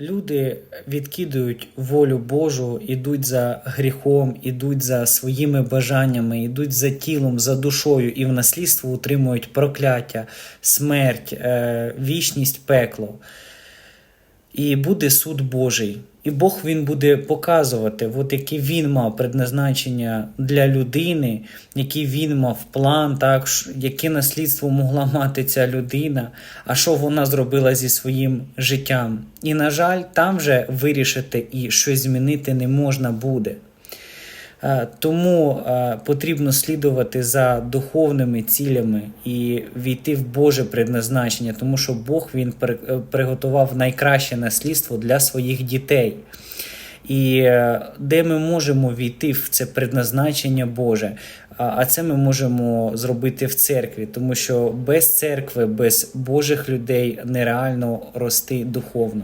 Люди відкидують волю Божу, ідуть за гріхом, ідуть за своїми бажаннями, ідуть за тілом, за душою і в наслідство утримують прокляття, смерть, е, вічність, пекло. І буде суд Божий. І Бог він буде показувати, от який він мав предназначення для людини, який він мав план, так, яке наслідство могла мати ця людина, а що вона зробила зі своїм життям. І, на жаль, там вже вирішити і щось змінити не можна буде. Е, Тому е, потрібно слідувати за духовними цілями і війти в Боже предназначення, тому що Бог він е, приготував найкраще наслідство для своїх дітей. І де ми можемо війти в це предназначення Боже, а це ми можемо зробити в церкві, тому що без церкви, без Божих людей нереально рости духовно.